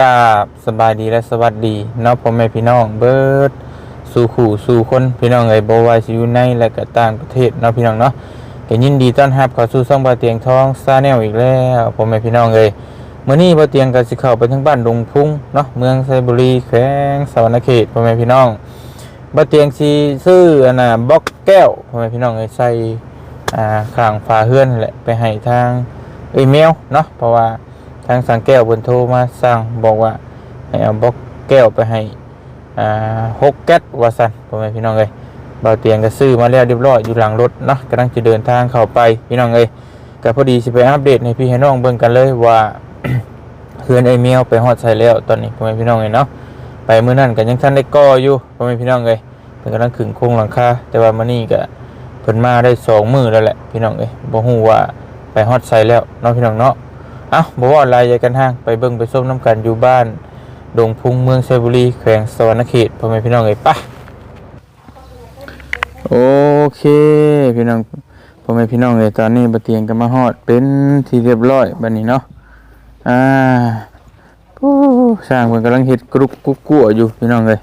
กราบสบายดีและสวัสดีเนาะพ่อแม่พี่น้องเบิร์ดสู่ขู่สู่คนพี่น้องเอ้ยบว่าสิอยู่ในและก็ต่างประเทศเนาะพี่น้องเนาะก็ยินดีต้อนรับเข้าสู่ช่องบาเตียงทองซาแนลอีกแล้วพ่อแม่พี่น้องเอ้ยมื้อนี้บาเตียงก็สิเข้าไปทางบ้านดงพุ่งเนาะเมืองไซบุรีแขวงสวรรณเขตพ่อแม่พี่น้องบาเตียงสิซื้ออันน่ะบล็อกแก้วพ่อแม่พี่น้องเอ้ยใส่อ่าข้างฝาเฮือนแหละไปให้ทางเอ้ยแมวเนาะเพราะว่าางสังแก้วบนโทรมาสั่งบอกว่าให้เอาบล็อกแก้วไปให้อ่าหกแก๊สวาสันพ่อแม่พี่น้องเอ้ยเบาเตียงก็ซื้อมาแล้วเรียบร้อยอยู่หลังรถเนาะกำลังจะเดินทางเข้าไปพี่น้องเอ้ยก็พอดีสิไปอัปเดตให้พี่ให้น้องเบิ่งกันเลยว่าเพื่อนไอ้เมียวไปฮอดใส่แล้วตอนนี้พ่อแม่พี่น้องเอ้ยเนาะไปมื้อนั้นก็ยังทันได้ก่ออยู่พ่อแม่พี่น้องเอ้ยเพิ่นกำลังขึงโครงหลังคาแต่ว่ามื้อนี้ก็เพิ่นมาได้สองมื้อแล้วแหละพี่น้องเอ้ยบ่ฮู้ว่าไปฮอดใส่แล้วเนาะพี่น้องเนาะ เอ้าบอกว่าอะไรยายกันห้างไปเบิ่งไปส้มน้ำกันอยู่บ้านดงพุงเมืองไซบุรีแขวงสวรรณเขตพ่อแม่พี่น้องเอ้ยปะโอเคพี่น้องพ่อแม่พี่น้องเอ้ยตอนนี้บะเตียงก็มาฮอดเป็นที่เรียบร้อยบัดนี้เนาะอ่าปู้สร้างเพิ่นกำลังเฮ็ดกรุบกุ๊กกัวอยู่พี่น้องเอ้ย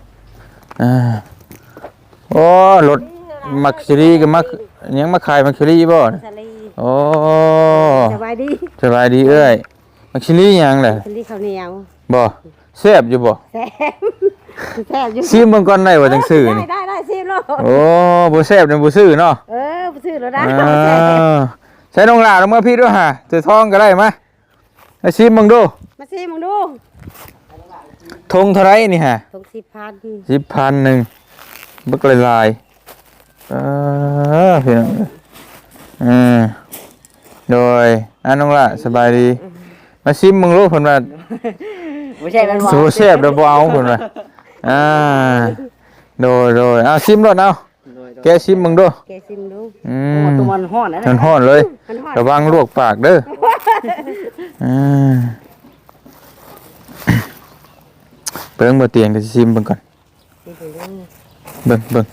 อ่าโอ้รถมักซิรีก็มักยังมาขายมักซิรีบ่น่ะสลี โอ้สบายดีสบายดีเอ้ยมักชิลี่ยังแหละสลีข้าวเหนียวบ่แซ่บอยู่บ่แซ่บแซ่บอยู่ซิมเบิ่งก่อนได้ว่าจังซื้อนี่ได้ได้ได้ซิมโลดโอ้บ่แซ่บนี่บ่ซื้อเนาะเออซื้อแล้วได้อ่าใช้น้องหลาลงมาพี่ด้วยฮะจะท้องก็ได้มาให้ซิมเบิ่งดูมาซิมึงดูทงเท่าไหรนี่ฮะตกสิบพัน10,000นึงบึกลายๆเออพี่น้องอืม โดยอ่าน้องหละสบายดี มาซิมเบิ่งดูเพิ่นว่าไม่ใช่มันสูแซ่บเด้อบ่เอาเพิ่นว่าอ่าโดยโดยเอาซิมรถเอาแกซิมมึงดูแกซิมดูอืโอ้มตัวมันห้อนนะมันฮ้อนเลยมันห้อนระวังลวกปากเด้ออ่าเบิ่งบ่เตียงก็สิซิมเบิ่งก่อนเบิ่งเบิ่ง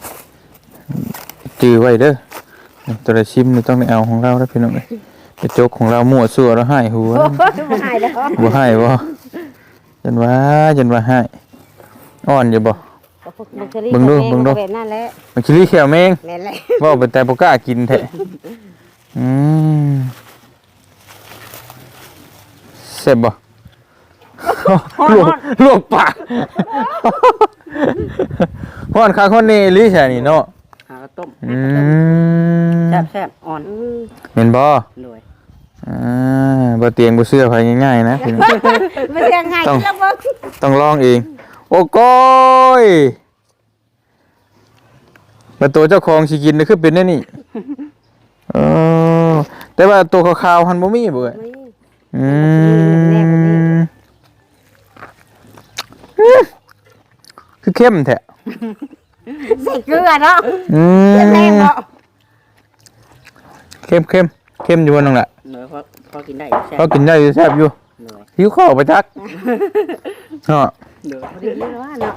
จื้อไว้เด้อตัวใดซิมนี่ต้องได้เอาของเราเด้อพี่น้องเอ้ย กระจกของเรามั่วซั่วแล้วให้หัวโอ้ยบ่หายแล้วบ่ให้บ่ยันว่ายันว่าให้อ่อนอยู่บ่เบิ่งดูเบิ่งดูแบบนั่นแหละมันคิริแขวแมงแม่นแหละว่าเป็นแต่บ่กล้ากินแท้อืมเสร็จบ่ลวกลวกปากฮ้อนคาคนนี้ลิใช่นี่เนาะ หากระต้มอืมแซ่บแซ่บอ่อนอืมเห็นบ่รวยอ่าบ่เตียงบ่เสื้อไผง่ายๆนะพี่น้องไม่ใช่ง่ายต้อง แล้วบ่ต้องลองเอง โอ้ก้อยมาตัวเจ้าของสิกินนี่คือเป็นแน่นี่เออแต่ว่าตัวขาวๆหันบ่มีบ่เอ้ยนี่อืมคือเข้มแท้ ใส่เกลือเนาะอืเกลือแรงมเนาะเข้มเข้มเข้มอยู่บ่นั่นแหละรวยเพราะเพราะกินได้แซ่บเขากินได้อยู่แซ่บอยู่รวยหิวข้าวไปจักเนาะรวยพอดีเลยว่าเนาะ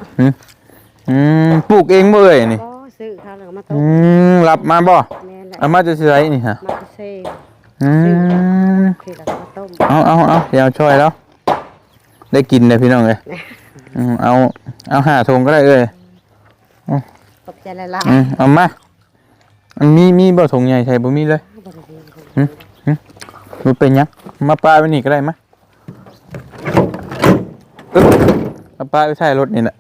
อืมปลูกเองบ่เอ้ยนี่ก็ซื้อข้าวแล้วก็มาต้อืมมรับมาบ่แม่นแหละเอามาจะสิไสนี่ฮะมาเซ่อืมคือแล้วก็มาต้มเอาเอาเอาเดี๋ยวช่วยแล้ว ได้กินเลยพี่น้องเลยอืมเอาเอาห้าทงก็ได้เอ้ย ขอบใจละลายอืมเอามาอันมีมีบ่ทงใหญ่ใช่บ่มีเลยมันเป็นหยังมาปลาไปนี่ก็ได้มะอึ๊บเอาปลาไปใส่รถนี่แหละ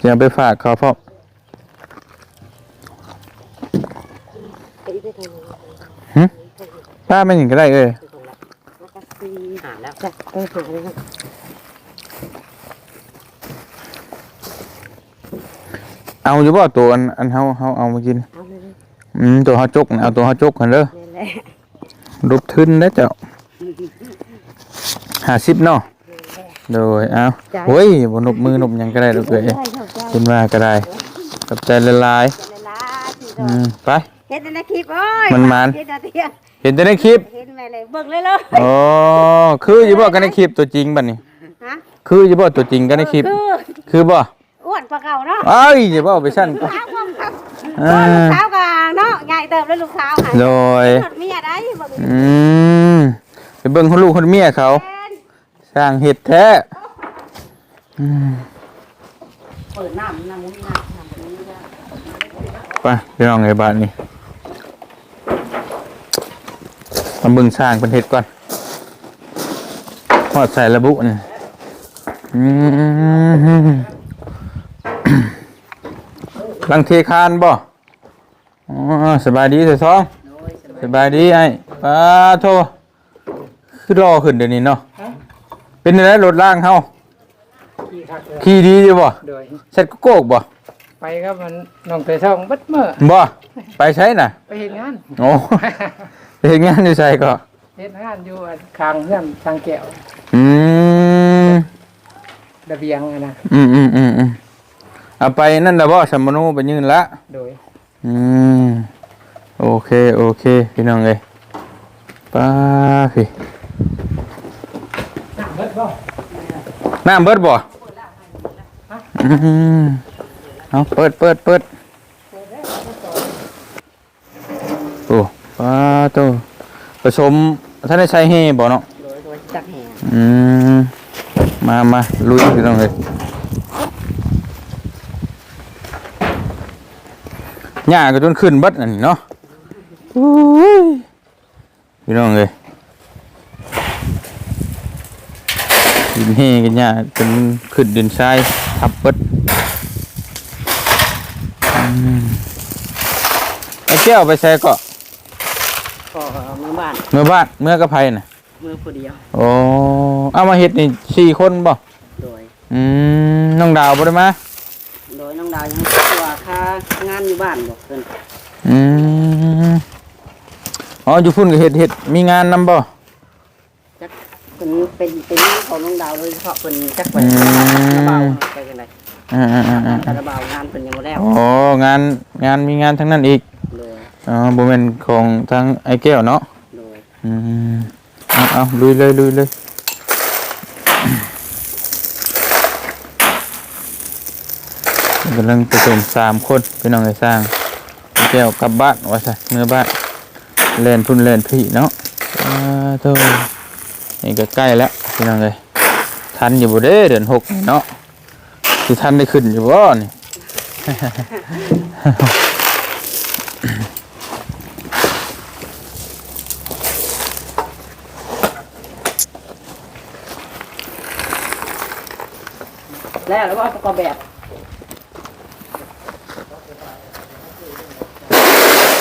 เดี๋ยวไปฝากเขาพ่อหึปลาไปนี่ก็ได้เอ้ย แล้วก็ซี หาแล้ว จ้ะ เออหาเลยครับเอาอยู่บ่ตัวอันอันเฮาเฮาเอามากินเอาเลยอืมตัวเฮาจกน่ะเอาตัวเฮาจกกันเด้อนี่แหละรูปทึนได้อเจ้าห้าสิบเนาะโดยเอาโอ้ยบนนบมือนบหยังก็ได้ลูกเอ้ยใช่เข้าใจเป็นว่าก็ได้กับใจละลายละลายที่อืมไป เห็นในคลิปโอ้ยมันมัน เห็นแต่เที่ยงเห็นแต่ในคลิปเห็นแม่เลยเบิ่งเลยเลยอ๋อคืออยู่บ่กันในคลิปตัวจริงบัดนี้ ฮะคืออยู่บ่ตัวจริงกันในคลิป คือคือบ่อ้ วนกว่าเก่าเนาะเอ้ยอย่าบ่เอาไปสั่นก่อนสาวก็ครับอ่าลูกสาวก็เนาะใหญ่เติบแล้วลูกสาวค่ะโดยรถเมียได้เบิ่งอืมไปเบิ่งคนลูกคนเมียเขาแม่นใช่สร้างเห็ดแท้อืมเปิดน้ำน้ำมุ้งน้ำน้ำมุ้งนี่ได้ไปพี่น้องไงบ้านนี่มาเบิ่งสร้างเป็นเห็ดก่อนหอดใส่ระบุนี่อืม ลังเทคานบ่อ๋อสบายดีเสียสอง โดยสบายสบายดีไอ้ป้าโทคือรอขึ้นเดี๋ยวนี้เนาะเป็นอะไรรถล่างเฮาขี่คักเลยขี่ดีอยู่บ่โดยเซ็ตโกกบ่ไปครับมันน้องเตยทองเบัดเมื่อบ่ไปใช้น่ะ ไปเห็นงาน โอ้ไปเฮ็ดงานอยู่ใส่ก็ เห็นงานอยู่อันคางเพื่อนทางแก้วอืม ระเบียงอะนะอืมอืมอืมอืม เอาไปนั่นน่ะบ่สมมโนไปยืนละโดยอืมโอเคโอเคพี่น้องเอ้ยป้าพี่เบิดบ่น้ำเบิดบ่อืมเอาเปิดเปิดเปิดโอ้ป้าโตผสมท่านได้ใช้ให้บ่เนาะโดยโดยจักแห่งอืมมามาลุยพี่น้องเลย หญ้าก็จนขึ้นเบัดอันนี้เนาะอุ้ยพี่น้องเลยดินเฮกันหญ้าจนขึ้นดินทรายทับเบัดอืมไอ้แก้วไปใส่ก็ก็มือบ้านเมื่อบ้านเมื่อกระไพน่ะมือผู้เดียวโอ้เอามาเฮ็ดนี่สี่คนบ่โดยอืมน้องดาวบ่ได้มาโดยน้องดาวยังตัวค่างานอยู่บ้านบอกเพิ่นอืมอ๋ออยู่พุ่นก็เฮ็ดเฮ็ดมีงานนำบ่เพิ่นเป็นเป็นของน้องดาวโดยเฉพาะเพิ่นจักไปอืมระเบาไปจังไดอ่าอ่าอ่าอ่าแต่ระเบางานเพิ่นยังบ่แล้วอ๋องานงานมีงานทั้งนั้นอีกเลยอ๋อบ่แม่นของทางไอ้แก้วเนาะโดยอืมเอาเอาลุยเลยลุยเลย กำลังผสมสามคนพี่น้องไอ้สร้างไอ้แก้วกลับบ้านว่าซะเมื่อบ้านเล่นพุ่นเล่นพี่เนาะอ่าโธ่นี่ก็ใกล้แล้วพี่น้องเอ้ยทันอยู่บ่เด้เดือนหกเนาะสิทันได้ขึ้นอยู่บ่นี่ แล้วแล้วก็ประกอบแบบ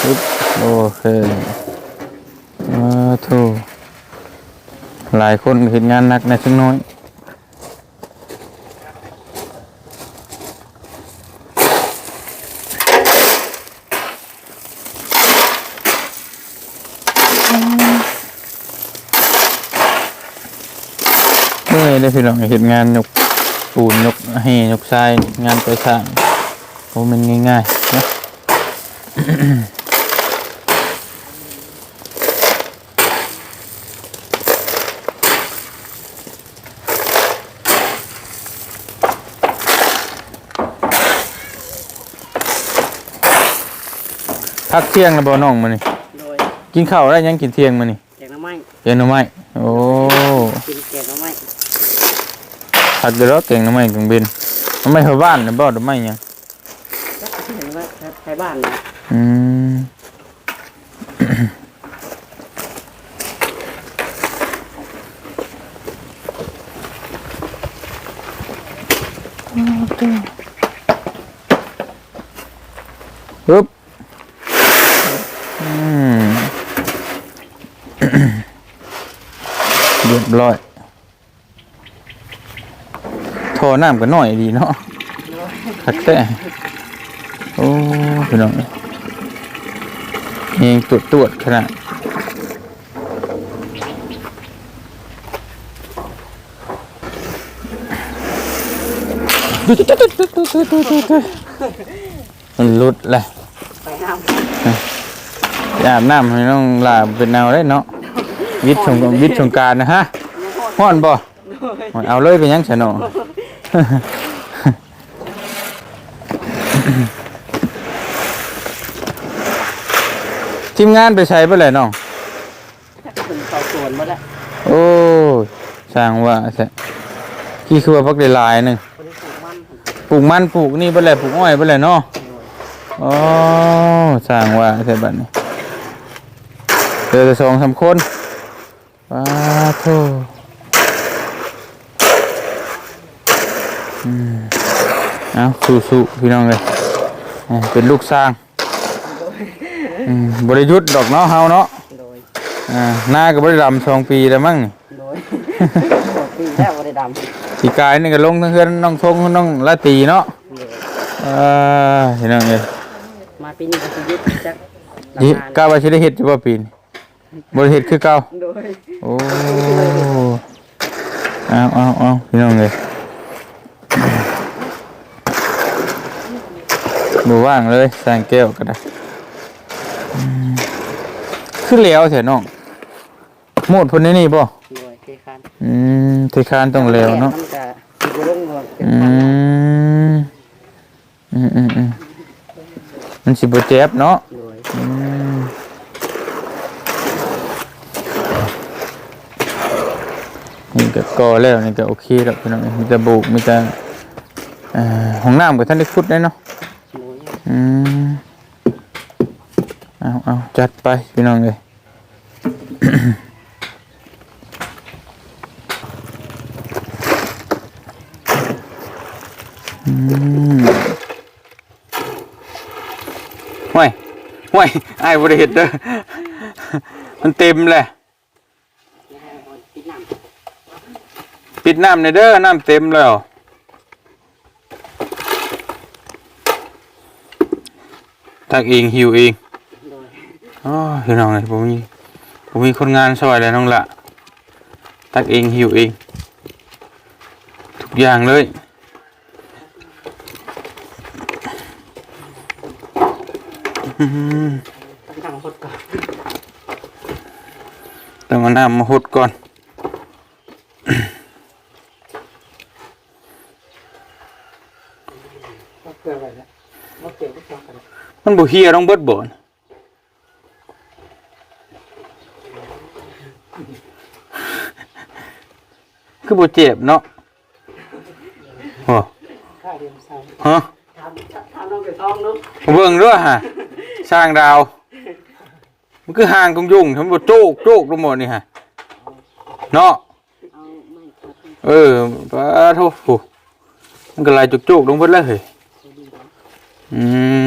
ปึ๊บโอเคอ่าโธ่หลายคนเห็นงานหนักในะจังน้อยเมื่อยเลยพี่น้องเห็นงานยกปูนยกให้ยกทรายงานไปสร้างโอ้มันง่ายๆนะ พักเที่ยงแล้วบ่น้องมานี่โดยกินข้าวได้ยังกินเที่ยงมานี่แกงหน้ำไม้เกงหน่อไม้โอ้กินแกงหน้ำไม้ผัดเดี๋ยวเราเก่งหน่อไม้กังเบนหน่อไม้ชาวบ้านนะบ่หน่อไม้หยังจักเห็นว่าใช้บ้านนี่อืม ร้อยทรน้ำกันหน่อยดีเนาะขัดแต่โอ้พี่น้องเองตรวจตรวจขนาดมันลุดเลยไปน้อาบน้ำให้น้องลาเป็นแนวได้เนาะวิทย์สงวิทย์สงการนะฮะ ฮ้อนบ่เอาเลยไปยังฉะเนาะทีมงานไปใช้ไปเลยน้องำจักเป็นเสาสวนหมดแล้วโอ้สสร้างว่าแท้กี่คือว่าพักได้หลายหนึงคนที่ปลูกมันปลูกมันปลูกนี่เบ่แลปลูกอ้อยเบ่แลเนาะอ๋อสร้างว่าแท้บัดนี้เจอแต่สองสามคนว้าโธ่อืม เอาสู้ๆพี่น้องเลยอ่าเป็นลูกสร้างอืมบริยุทธ์ดอกเนาะเฮาเนาะโดยอ่าหน้าก็บริดำสองปีแล้วมั้งนี่โดยหมดปีแล้วบ่ได้ดำปีกายนี่ก็ลงทั้งเพื่อนน้องทงน้องละตีเนาะโดยอ่าเห็นยังไงมาปีนี้ก็สิยึดจักยี่ก้าวไปชิได้เห็ดจะว่าปีนบริเห็ดคือเก้าโดยโอ้เอาเอาเอาพี่น้องเลย บว่างเลยสร้างแก้วก็ได้อืมขึ้นแล้วเถอะน้องหมดพ้นนี้นี่ป่ะโดยเคคันอืมเทคานต้องแล้วเนาะมันก็สิบ่ลงหมดเป็นอืพันมอืมอืมอืมมันสิบเจ็บเนาะโดยอืมนี่ก็ก่อแล้วนี่ก็โอเคแล้วพี่น้องมีแต่บุกมีแต่เอ่อ ห้องน้ำกับท่านได้ขุดได้เนาะอืมเอาเอาจัดไปพี่น้องเลยห่วยห่วยไอ้บริเหตุเด้อมันเต็มเลยปิดน้ำในเด้อน้ำเต็มแล้ว ตักเองหิวเองโดยอ๋อพี่น้องเลยผมมีผมมีคนงานซอยเลยน้องละตักเองหิวเอง ทุกอย่างเลยอื้อหือต้องทำหดก่อนต้องเอาน้ำมาหดก่อนก็เกลือไปแล้วมาเกี่ยวกับกัน มันบ่เฮียต้องเบิดบ่นคือบ่เจ็บเนาะโอ้ค่าเรียนใส่ฮะทำทำต้อเบิ่งด้วยฮะสร้างดาว มันคือห่างกงยุ่งทำบ่โจกโจกลงหมดนี่ฮะเนาะเอาไม่ครับเอปะโทโหมันก็ลายจุกโจกลงเบิดแล้วเฮ้ย อื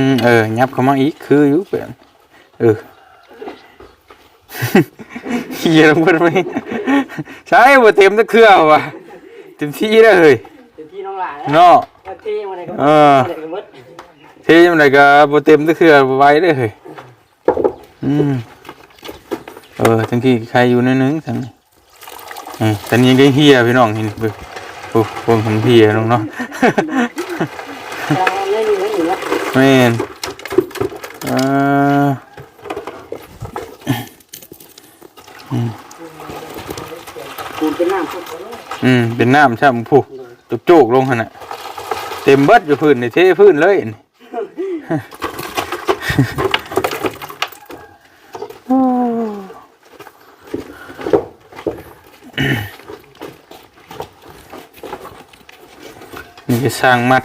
มเออยับเข้ามาอีกคืออยู่เปลี่ยนเออเฮียลงเบิดไหมใช่บ่เต็มตะเครือว่ะเต็มที่แล้วเฮ้ยเดี๋ยวพี่น้องหลานแล้วเนาะว่าที่มันอะไรก็เอออะไรก็หมดเทยังไงก็บ่เต็มตะเครือบ่ไหว้เด้อเฮ้ยอืมเออทั้งที่ใครอยู่ในนึงทั้งนี้เออแต่นี่ยังได้เฮียพี่น้องเห็นเบิ่งโอ้วงของเฮียน้องเนาะ เราเล่นอยู่เล่นอยู่ แล้วแม่นเอ่อปูนเป็นน้ำพุอืม เป็นน้ำช่ำผู้จุกโจกลงขนาดเต็มเบิดอยู่พื้นในเทพื้นเลยนี่นี่จะสร้างมัด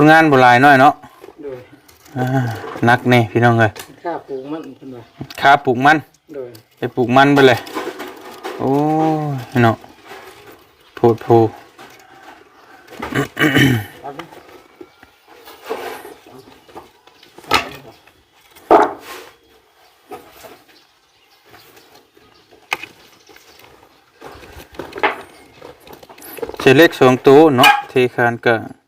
คนงานโบราณน้อยเนาะโดยอ่านักแน่พี่น้องเลยค่าปลูกมันเป็นไงขาปลูกมัน โดยไปปลูกมันไปเลย โอ้ยเนาะโพดโพเจเล็กสองตัวเนาะเทคานกะอืม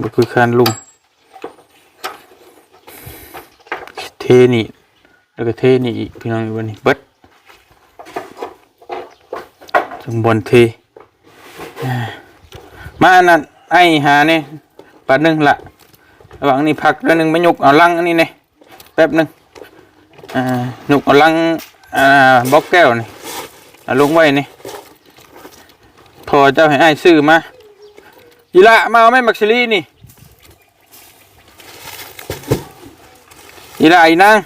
บุคือคานลุมเทนี่แล้วก็เทนี่อีกพี่น้องอยู่วันนี้เบิดจังบนเทมาอันนั้นไอ้หาเนี่ยปัดหนึ่งละระหว่างนี้พักแล้วหนึ่งไม่ยกเอาลังอันนี้เนี่ยแป๊บหนึ่งอ่ายกเอาลังอ่าบล็อกแก้วนี่ลงไว้นี่พอเจ้าให้ไอ้ซื้อมา อีละมาเอาแม่มักซิลี่นี่อีละอีนาง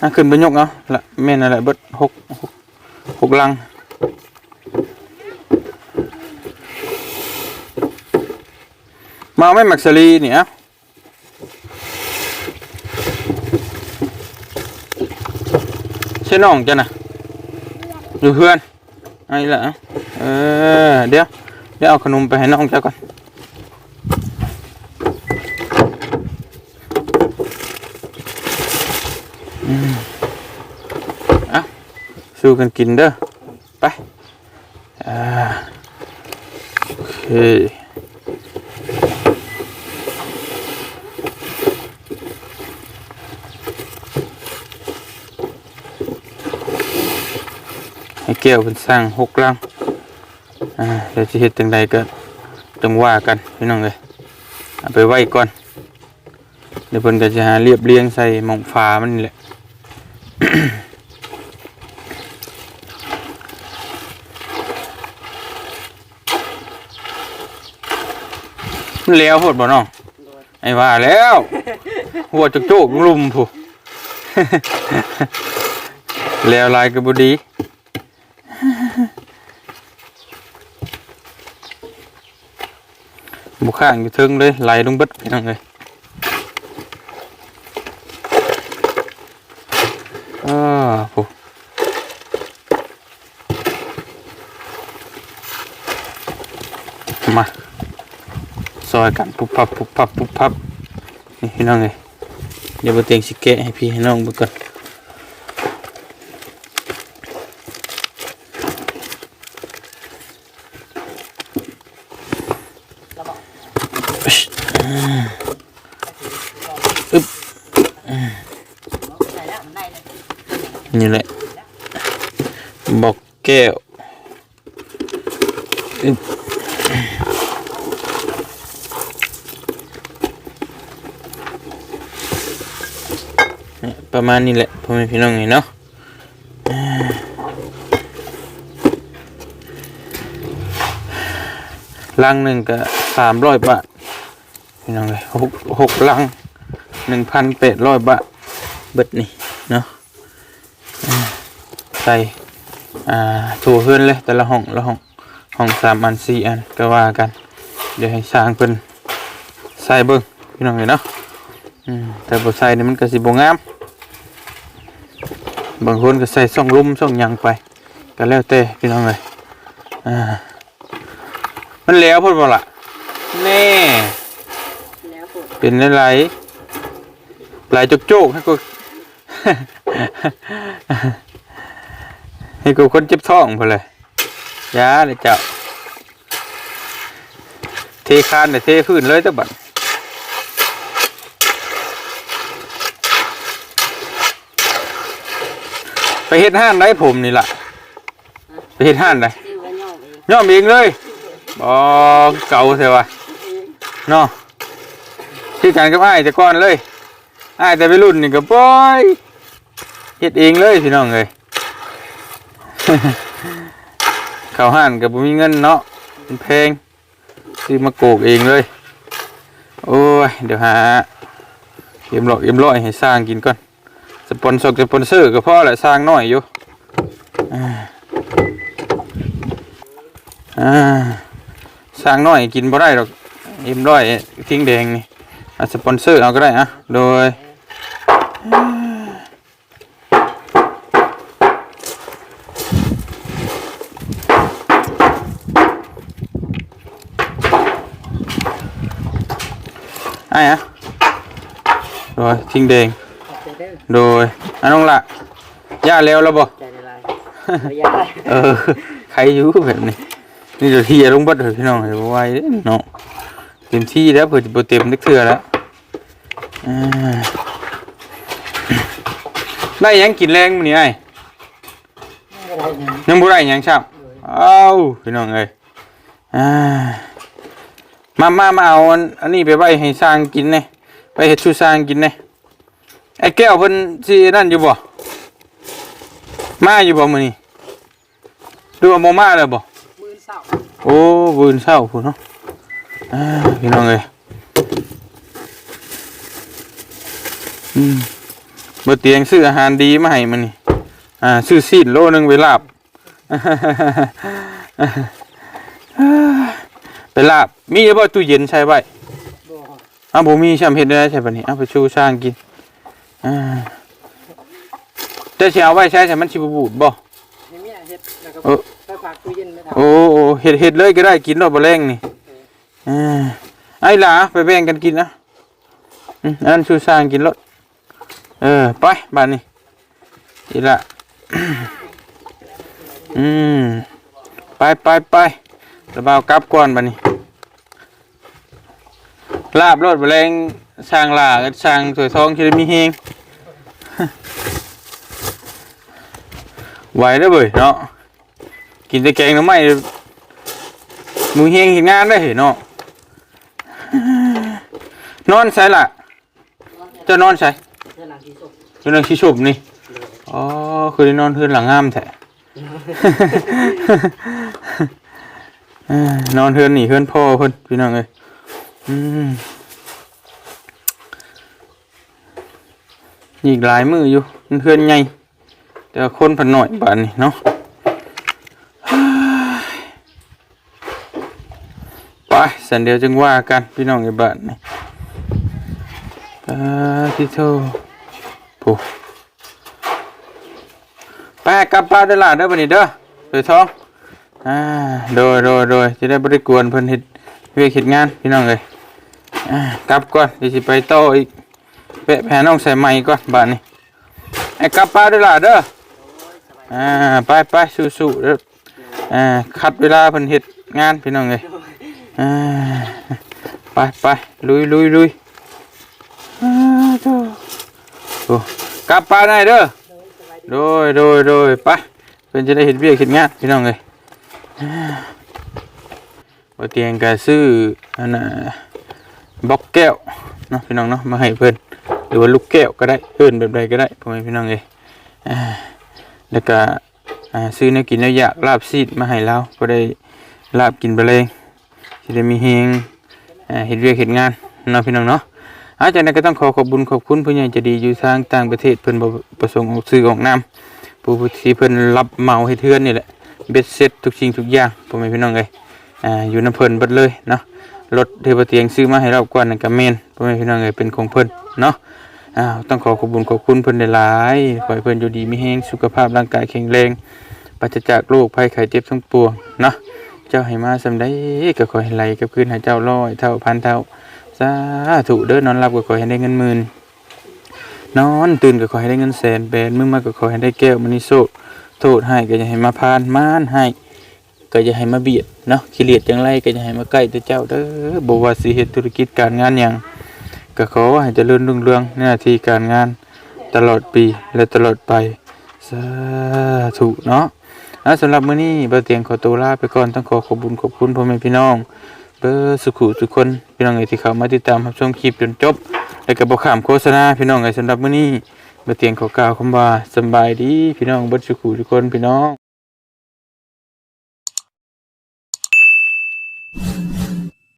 อะขึ้นไปยกเนาะละแม่นอะไรเบิดหกหกลังมาเอาแม่มักซิลี่นี่อะเช่น้องจ้ะนะอยู่เพื่อนไอ้ละเออเดี๋ยว เดี๋ยวเอาขนมไปให้น้องเจ้าก่อนอะสู้กันกินเด้อ ไปอ่าโอเคให้แก้วเป็นสร้างหกลัง อ่าเดี๋ยวจะเห็ดจังใดก็ต้องว่ากันพี่น้องเลยเอาไปไว้ก่อน เดี๋ยวเพิ่นก็จะหาเรียบเรียงใส่หมองฟ้ามันนี่แหละมันแล้วโหดบ่น้องไอ้ว่าแล้ว หัวจุกโจกลุมผู้แล้วลายกระบุดี บุข้างอยู่ทึงเลยไหลลงเบิดพี่น้องเลยอ้าผู้มาซอยกันปุ๊บปับปุ๊บปับปุ๊บปับนี่พี่น้องเลยเดี๋ยวบเตียงสิแกะให้พี่ให้น้องเบิ่งก่อน อึ๊บนี่แหละบอกแก้วอึ๊บเประมาณนี้แหละพ่อแม่พี่น้องนี่เนาะลังหนึ่งก็สามร้อยบาทพี่น้องเลยหกหกลัง หนึ่งพันแปดร้อยบาทเบิดนี่เนาะอ่าใส่อ่าถูเพื่อนเลยแต่ละห้องละห้องห้องสามอันสี่อันก็ว่ากัน เดี๋ยวให้สร้างเป็นใส่เบิ้งพี่น้องเลยเนาะอืมแต่บ่ใส่นี่มันก็สิบ่งาม บางคนก็ใส่ส่องลุ่มส่องหยังไป ก็แล้วแต่พี่น้องเลยอ่ามันแล้วเพิ่นบ่ล่ะแน่แล้วปวดเป็นอะไร หลายจุกโจกให้กูให้กูคนเจ็บท้องพอเลยยาเลยเจ้าเทคานเนี่ยเทพื้นเลยตะบัดไปเฮ็ดห้านได้ผมนี่ล่ะไปเฮ็ดห้านได้ซิวแล้วย่อมเองเลยบ่เก่าเถอะวะเนาะคือกันกับอ้ายแต่ก่อนเลย อ้ายแต่ไปรุ่นนี่ก็ปล่อยเฮ็ดเองเลยพี่น้องเลยเข้าห้านกับบ่มีเงินเนาะมันแพงซื้อมาโกกเองเลย โอ้ย เดี๋ยวหาเอ็มร้อยเอ็มร้อยให้สร้างกินก่อนสปอนเซอร์สปอนเซอร์ก็พอแหละสร้างน้อยอยู่สร้างน้อยกินบ่ได้หรอกเอ็มร้อยทิ้งแดงนี่สปอนเซอร์เอาก็ได้อะโดย ไอ้อะโดยทิ้งแดงเด้อโดยอันนองละย่าแล้วแล้วบ่ใจละลายเอายาได้เอใครอยู่แบบนี้นี่เดี๋ยวที่จะลงบัดเถอะพี่น้องเดี๋ยวไว้เด้อเนาะเต็มที่แล้วเผื่อจะเต็มนึกเถื่อแล้วได้ยังกินแรงมื้อนี้ไอ้อะไรเนี่ยยังบ่ได้ยังครับเอ้าพี่น้องเอ้ยอ่า มามามาเอาอันอันนี้ไปไว้ให้สร้างกินแหน่ไปเฮ็ดชูสร้างกินแหน่ไอ้แก้วเพิ่นสินั่นอยู่บ่มาอยู่บ่มื้อนี้ดูว่าบ่มาแล้วบ่มือเศร้าโอ้วืนเศร้าพูนเนาะอ่าพี่น้องเอ้ยอืมบ่เตียงซื้ออาหารดีมาให้มันนี่อ่าซื้อซีนโลหนึงไว้ลาบ ไปลาบ มีบ่ตู้เย็นใช่ไว้อ้าวบ่มีช่ำเฮ็ดได้ใช่ปะนี่เอาไปชูสร้างกินอ่าแต่สิเอาไว้ใช้แต่มันสิบ่บูดบ่นี่เมียเฮ็ดแล้วก็เออไปฝากตู้เย็นไม่ทำโอ้โอ้เฮ็ดเฮ็ดเลยก็ได้กินดอกบ่แรงนี่อ่าไอ้หล่ะไปแบ่งกันกินนะอืมอันชูสร้างกินรถเออไปบ้านนี้อีละอืมไปไปไป ระบากลับก่อนบ้านี้ ลาบรถแรงสร้างหลาก็สร้างสวยทองที่ได้มีเฮงไหวแล้วเว้ยเนาะกินแต่แกงน้ำไม้มือเฮงเห็นงานได้เห็นเนาะนอนใส่ละจะนอนใส่เพื่อนหลังที่สุดคือนชิชุบนี่อ๋อคือได้นอนเพื่อนหลังงามแท้ นอนเพื่อนหนีเพื่อนพ่อเพื่อนพี่น้องเลยอืมอีกหลายมืออยู่มันเพื่อนใหญ่แต่คนเพันหน่อยบ้านนี่เนาะไปสันเดียวจึงว่ากันพี่น้องไอ้บ้านนี่ปาทิโทผู้ไปกลับป้านเด้ล่ะเด้อบันนี้เด้อไปท้อง อ่าโดยโดยโดยจะได้บริกวนเพิ่นเฮ็ดเวียกเฮ็ดงานพี่น้องเลยอ่ากลับก่อนเดี๋ยวสิไปโตอีกแปะแผนน้องใส่ใหม่ก่อนบ้านนี้ไอ้กลับป้าด้อล่ะเด้ออ่าไปไปสู้ๆเด้ออ่าคัดเวลาเพิ่นเฮ็ดงานพี่น้องเลยอ่าไปไปลุยลุยลุยอ่าโถ่โอ้กลับไปได้เด้อโดยโดยโดยไปเพื่อนจะได้เห็นเบี้ยเห็นงานพี่น้องเลย บ่เตียงกะซื้ออันน่ะบล็อกแก้วเนาะพี่น้องเนาะมาให้เพื่อนหรือว่าลูกแก้วก็ได้เพื่อนแบบใดก็ได้พ่อแม่พี่น้องเลยอ่าแล้วก็ซื้อเนื้อกินเนื้อยากลาบซีดมาให้เราก็ได้ลาบกินไปเลยที่ได้มีเฮงเห็ดเวียกเห็ดงานเนาะพี่น้องเนาะอาจากนั้นก็ต้องขอขอบบุญขอบคุณผู้ใหญ่ใจะดีอยู่ทางต่างประเทศเพิ่นบ่ประสงค์ออกซื้อออกนามผู้ที่เพิ่นรับเหมาให้เทือนนี่แหละ เบ็ดเสร็จทุกสิ่งทุกอย่างพ่อแม่พี่น้องเอ้ยอ่าอยู่น้ำเพลินเบิดเลยเนาะรถเทพเตียงซื้อมาให้เราก่อนนั่นก็แม่นพ่อแม่พี่น้องเอ้ยเป็นของเพิ่นเนาะอ้าวต้องขอขอบุญขอบคุณเพิ่นหลายๆขอให้เพิ่นอยู่ดีมีแรงสุขภาพร่างกายแข็งแรงปราศจากโรคภัยไข้เจ็บทั้งปวงเนาะเจ้าให้มาสำได้ก็ขอให้ไหลกับคืนให้เจ้าร้อยเท่าพันเท่าสาธุเด้อนอนหลับก็ขอให้ได้เงินหมื่นนอนตื่นก็ขอให้ได้เงินแสนแบนมือมาก็ขอให้ได้แก้วมณีโซ โทษให้ก็อย่าให้มาพานมานให้ ก็อย่าให้มาเบียดเนาะขี้เลียดจังไรก็อย่าให้มาใกล้ตัวเจ้าเด้อบว่าสิเฮ็ดธุรกิจการงานหยังก็ขอให้เจริญรุ่งเรืองในหน้าที่การงานตลอดปีและตลอดไปสาธุเนาะอะสำหรับมื้อนี้เบอร์เตียงขอตัวลาไปก่อนต้องขอขอบคุญขอบคุณพ่อแม่พี่น้องเบอร์สุขุทุกคนพี่น้องเอ๋ที่เข้ามาติดตามรับชมคลิปจนจบ แล้วก็บ่ข้ามโฆษณาพี่น้องเอ๋สำหรับมื้อนี้ บอร์เตียงขอกล่าวคำว่าสำบายดีพี่น้องเบิดสุขุทุกคนพี่น้อง